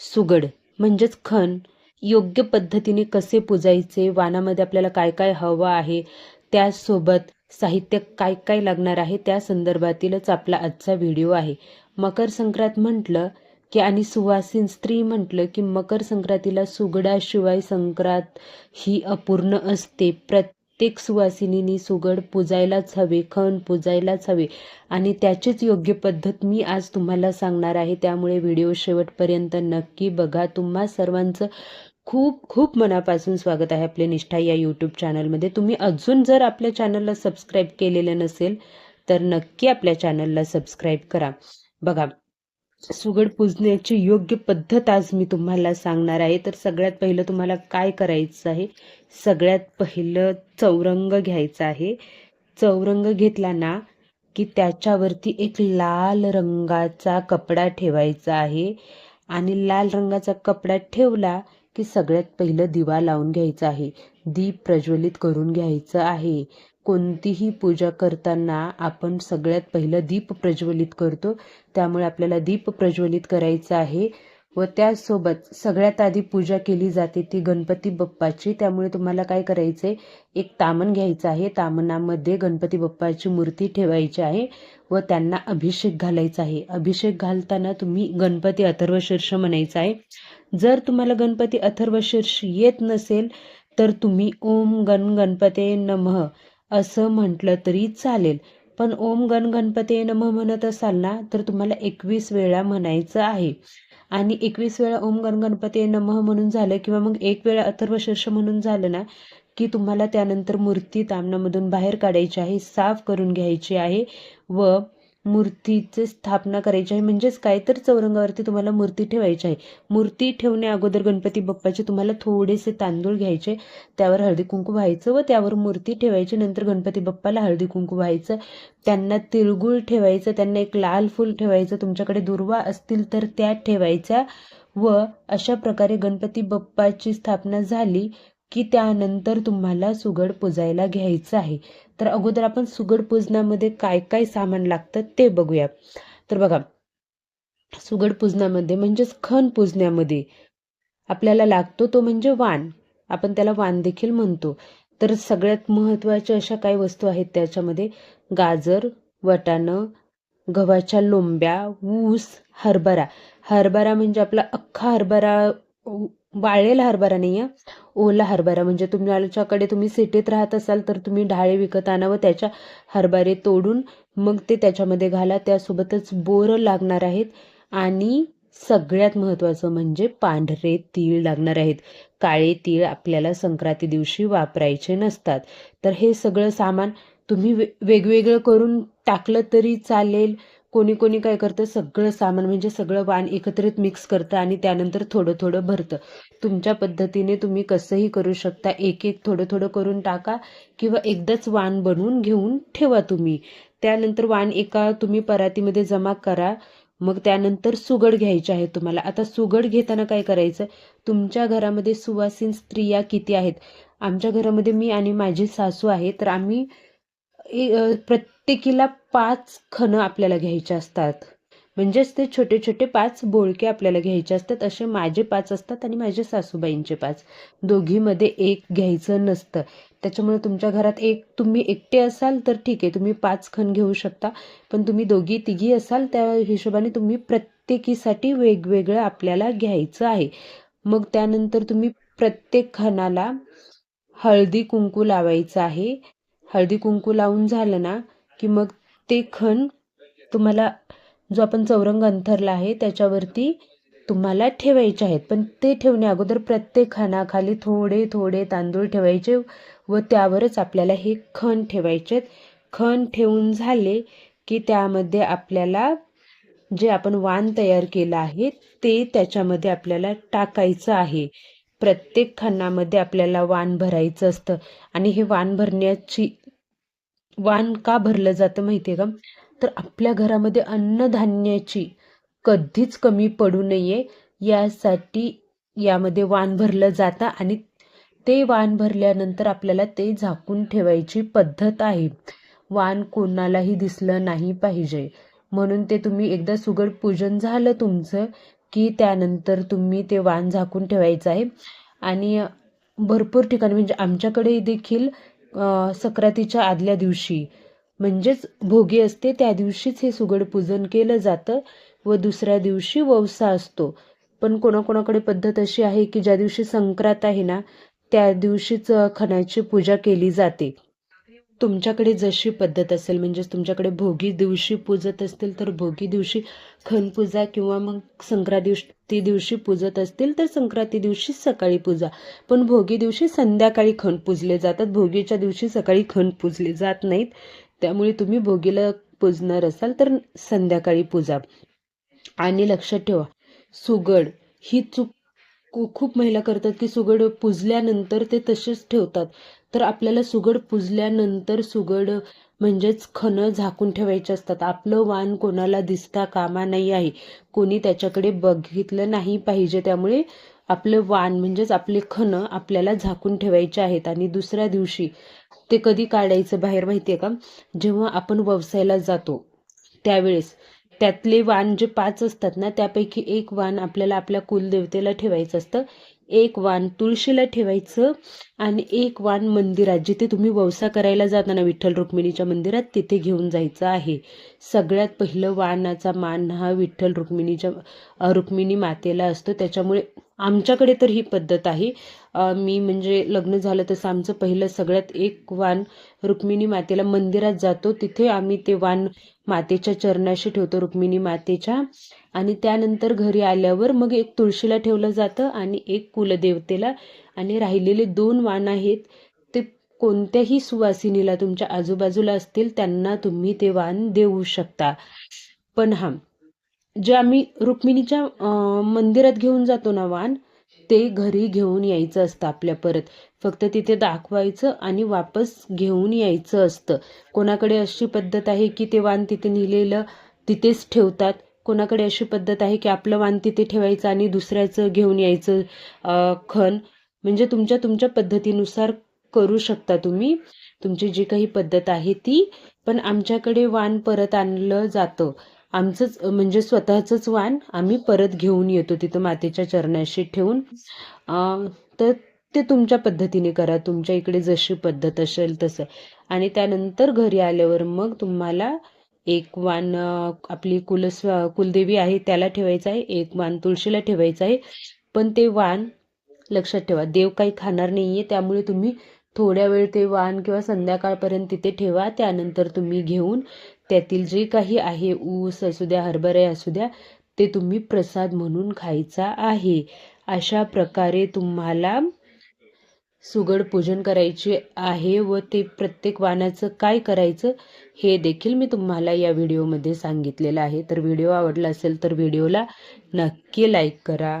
सुगड म्हणजेच खण योग्य पद्धतीने कसे पुजायचे वाणामध्ये आपल्याला काय काय हवं आहे त्यासोबत साहित्य काय काय लागणार आहे त्या संदर्भातीलच आपला आजचा व्हिडिओ आहे. मकर संक्रांत म्हटलं की आणि सुवासीन स्त्री म्हटलं की मकर संक्रांतीला सुगडाशिवाय संक्रांत ही अपूर्ण असते. प्रत्येक सुवासिनीनी सुगड पुजायलाच हवे खण पुजायलाच हवे. आणि त्याचीच योग्य पद्धत मी आज तुम्हाला सांगणार आहे. त्यामुळे व्हिडिओ शेवटपर्यंत नक्की बघा. तुम्हा सर्वांचं खूप खूप मनापासून स्वागत आहे आपले निष्ठा या यूट्यूब चॅनलमध्ये तुम्ही अजून जर आपल्या चॅनलला सबस्क्राईब केलेलं नसेल तर नक्की आपल्या चॅनलला सबस्क्राईब करा. बघा सुगड पुजण्याची योग्य पद्धत आज मी तुम्हाला सांगणार आहे. तर सगळ्यात पहिलं तुम्हाला काय करायचं आहे? सगळ्यात पहिलं चौरंग घ्यायचं आहे. चौरंग घेतला ना की त्याच्यावरती एक लाल रंगाचा कपडा ठेवायचा आहे. आणि लाल रंगाचा कपडा ठेवला की सगळ्यात पहिलं दिवा लावून घ्यायचा आहे. दीप प्रज्वलित करून घ्यायचं आहे. कोणतीही पूजा करताना आपण सगळ्यात पहिलं दीप प्रज्वलित करतो. त्यामुळे आपल्याला दीप प्रज्वलित करायचं आहे. व त्यासोबत सगळ्यात आधी पूजा केली जाते ती गणपती बाप्पाची. त्यामुळे तुम्हाला काय करायचं आहे एक तामण घ्यायचं आहे. तामणामध्ये गणपती बाप्पाची मूर्ती ठेवायची आहे व त्यांना अभिषेक घालायचा आहे. अभिषेक घालताना तुम्ही गणपती अथर्वशीर्ष म्हणायचं आहे. जर तुम्हाला गणपती अथर्वशीर्ष येत नसेल तर तुम्ही ओम गण गणपते नमः असं म्हटलं तरी चालेल. पण ओम गण गणपते नमः म्हणत असाल ना तर तुम्हाला एकवीस वेळा म्हणायचं आहे. आणि एकवीस वेळा ओम गण गणपती नमः म्हणून झालं किंवा मग एक वेळा अथर्वशीर्ष म्हणून झालं ना की तुम्हाला त्यानंतर मूर्ती तामणामधून बाहेर काढायची आहे साफ करून घ्यायची आहे व मूर्तीचे स्थापना करायची आहे. म्हणजेच काय तर चौरंगावरती तुम्हाला मूर्ती ठेवायची आहे. मूर्ती ठेवण्या अगोदर गणपती बाप्पाचे तुम्हाला थोडेसे तांदूळ घ्यायचे त्यावर हळदी कुंकू व्हायचं व त्यावर मूर्ती ठेवायची. नंतर गणपती बाप्पाला हळदी कुंकू व्हायचं. त्यांना तिळगुळ ठेवायचं त्यांना एक लाल फूल ठेवायचं. तुमच्याकडे दुर्वा असतील तर त्या ठेवायच्या व अशा प्रकारे गणपती बाप्पाची स्थापना झाली. की त्यानंतर तुम्हाला सुगड पुजायला घ्यायचं आहे. तर अगोदर आपण सुगड पूजनामध्ये काय काय सामान लागतं ते बघूया. तर बघा सुगड पूजनामध्ये म्हणजेच खण पूजण्यामध्ये आपल्याला लागतो तो म्हणजे वाण. आपण त्याला वाण देखील म्हणतो. तर सगळ्यात महत्त्वाच्या अशा काही वस्तू आहेत त्याच्यामध्ये गाजर वटाणं गव्हाच्या लोंब्या ऊस हरभरा. हरभरा म्हणजे आपला अख्खा हरभरा वाळलेला हरभरा नाही आहे ओला हरभरा. म्हणजे तुमच्याकडे तुम्ही सिटीत राहत असाल तर तुम्ही डाळे विकत आणा व त्याच्या हरभरे तोडून मग ते त्याच्यामध्ये घाला. त्यासोबतच बोरं लागणार आहेत. आणि सगळ्यात महत्त्वाचं म्हणजे पांढरे तीळ लागणार आहेत. काळे तीळ आपल्याला संक्रांती दिवशी वापरायचे नसतात. तर हे सगळं सामान तुम्ही वे वेगवेगळं करून टाकलं तरी चालेल. कोणी कोणी काय करतं सगळं सामान म्हणजे सगळं वाण एकत्रित मिक्स करतं आणि त्यानंतर थोडं थोडं भरतं. तुमच्या पद्धतीने तुम्ही कसंही करू शकता. एक एक थोडं थोडं करून टाका किंवा एकदाच वाण बनवून घेऊन ठेवा तुम्ही. त्यानंतर वाण एका तुम्ही परातीमध्ये जमा करा. मग त्यानंतर सुगड घ्यायचे आहे तुम्हाला. आता सुगड घेताना काय करायचं? तुमच्या घरामध्ये सुवासीन स्त्रिया किती आहेत? आमच्या घरामध्ये मी आणि माझी सासू आहे तर आम्ही प्रत्येकीला पाच खणं आपल्याला घ्यायचे असतात. म्हणजेच ते छोटे छोटे पाच बोळके आपल्याला घ्यायचे असतात. असे माझे पाच असतात आणि माझे सासूबाईंचे पाच. दोघीमध्ये एक घ्यायचं नसतं. त्याच्यामुळे तुमच्या घरात एक तुम्ही एकटे असाल तर ठीक आहे तुम्ही पाच खण घेऊ शकता. पण तुम्ही दोघी तिघी असाल त्या हिशोबाने तुम्ही प्रत्येकीसाठी वेगवेगळं आपल्याला घ्यायचं आहे. मग त्यानंतर तुम्ही प्रत्येक खणाला हळदी कुंकू लावायचं आहे. हळदी कुंकू लावून झालं ना की मग ते खण तुम्हाला जो आपण चौरंग अंथरला आहे त्याच्यावरती तुम्हाला ठेवायचे आहेत. पण ते ठेवण्या अगोदर प्रत्येक खणाखाली थोडे थोडे तांदूळ ठेवायचे व त्यावरच आपल्याला हे खण ठेवायचे खण ठेवून झाले की त्यामध्ये आपल्याला जे आपण वाण तयार केलं आहे ते त्याच्यामध्ये आपल्याला टाकायचं आहे. प्रत्येक खणामध्ये आपल्याला वाण भरायचं असतं आणि हे वाण भरण्याची वाण का भरलं जातं माहिती आहे का? तर आपल्या घरामध्ये अन्नधान्याची कधीच कमी पडू नये यासाठी यामध्ये वाण भरलं जातं आणि ते वाण भरल्यानंतर आपल्याला ते झाकून ठेवायची पद्धत आहे. वाण कोणालाही दिसलं नाही पाहिजे. म्हणून ते तुम्ही एकदा सुगड पूजन झालं तुमचं की त्यानंतर तुम्ही ते वाण झाकून ठेवायचं आहे. आणि भरपूर ठिकाणी म्हणजे आमच्याकडे देखील सक्रातीच्या आदल्या दिवशी. म्हणजेच भोगी असते त्या दिवशीच हे सुगड पूजन केलं जातं व दुसऱ्या दिवशी ववसा असतो. पण कोणाकोणाकडे पद्धत अशी आहे की ज्या दिवशी संक्रांत आहे ना त्या दिवशीच अ, खणाची पूजा केली जाते. तुमच्याकडे जशी पद्धत असेल म्हणजेच तुमच्याकडे भोगी दिवशी पूजत असतील तर भोगी दिवशी खनपूजा किंवा मग संक्रांती दिवशी पूजत असतील तर संक्रांती दिवशी सकाळी पूजा. पण भोगी दिवशी संध्याकाळी खण पूजले जातात. भोगीच्या दिवशी सकाळी खण पूजले जात नाहीत. त्यामुळे तुम्ही भोगीला पूजणार असाल तर संध्याकाळी पूजा. आणि लक्षात ठेवा सुगड ही चूक खूप महिला करतात की सुगड पुजल्यानंतर ते तसेच ठेवतात. तर आपल्याला सुगड पुजल्यानंतर सुगड म्हणजेच खणं झाकून ठेवायचे असतात. आपलं वाण कोणाला दिसता कामा नाही आहे. कोणी त्याच्याकडे बघितलं नाही पाहिजे. त्यामुळे आपलं वाण म्हणजेच आपले खणं आपल्याला झाकून ठेवायचे आहेत. आणि दुसऱ्या दिवशी ते कधी काढायचं बाहेर माहिती आहे का? जेव्हा आपण व्यवसायाला जातो त्यावेळेस त्यातले वाण जे पाच असतात ना त्यापैकी एक वाण आपल्याला आपल्या कुलदेवतेला ठेवायचं असतं. एक वाण तुळशीला ठेवायचं आणि एक वाण मंदिरात जिथे तुम्ही वौसा करायला जाताना विठ्ठल रुक्मिणीच्या मंदिरात तिथे घेऊन जायचं आहे. सगळ्यात पहिलं वाणाचा मान हा विठ्ठल रुक्मिणीच्या रुक्मिणी मातेला असतो. त्याच्यामुळे आमच्याकडे तर ही पद्धत आहे. मी म्हणजे लग्न झालं तसं आमचं पहिलं सगळ्यात एक वाण रुक्मिणी मातेला मंदिरात जातो. तिथे आम्ही ते वाण मातेच्या चरणाशी ठेवतो रुक्मिणी मातेच्या. आणि त्यानंतर घरी आल्यावर मग एक तुळशीला ठेवलं जातं आणि एक कुलदेवतेला. आणि राहिलेले दोन वाण आहेत. ते कोणत्याही सुवासिनीला तुमच्या आजूबाजूला असतील त्यांना तुम्ही ते वाण देऊ शकता. पण हां जे आम्ही रुक्मिणीच्या मंदिरात घेऊन जातो ना वाण ते घरी घेऊन यायचं असतं आपल्या परत. फक्त तिथे दाखवायचं आणि वापस घेऊन यायचं असतं. कोणाकडे अशी पद्धत आहे की ते वाण तिथे नेलेलं तिथेच ठेवतात? कोणाकडे अशी पद्धत आहे की आपलं वाण तिथे ठेवायचं आणि दुसऱ्याचं घेऊन यायचं खण? म्हणजे तुमच्या तुमच्या पद्धतीनुसार करू शकता तुम्ही. तुमची जी काही पद्धत आहे ती. पण आमच्याकडे वाण परत आणलं जातं. आमचंच म्हणजे स्वतःचंच वाण आम्ही परत घेऊन येतो तिथं मातेच्या चरणाशी ठेवून. तर ते तुमच्या पद्धतीने करा. तुमच्या इकडे जशी पद्धत असेल तसं. आणि त्यानंतर घरी आल्यावर मग तुम्हाला एक वाण आपली कुलस्व कुलदेवी आहे त्याला ठेवायचं आहे. एक वाण तुळशीला ठेवायचं आहे. पण ते वाण लक्षात ठेवा. देव काही खाणार नाहीये त्यामुळे तुम्ही थोड्या वेळ ते वाण किंवा संध्याकाळपर्यंत तिथे ठेवा. त्यानंतर तुम्ही घेऊन त्यातील जे काही आहे ऊस असू द्या हरभरे असू द्या ते तुम्ही प्रसाद म्हणून खायचा आहे. अशा प्रकारे तुम्हाला सुगड पूजन करायचे आहे व ते प्रत्येक वाणाचं काय करायचं हे देखील मी तुम्हाला या व्हिडिओमध्ये सांगितलेलं आहे. तर व्हिडिओ आवडला असेल तर व्हिडिओला नक्की लाईक करा.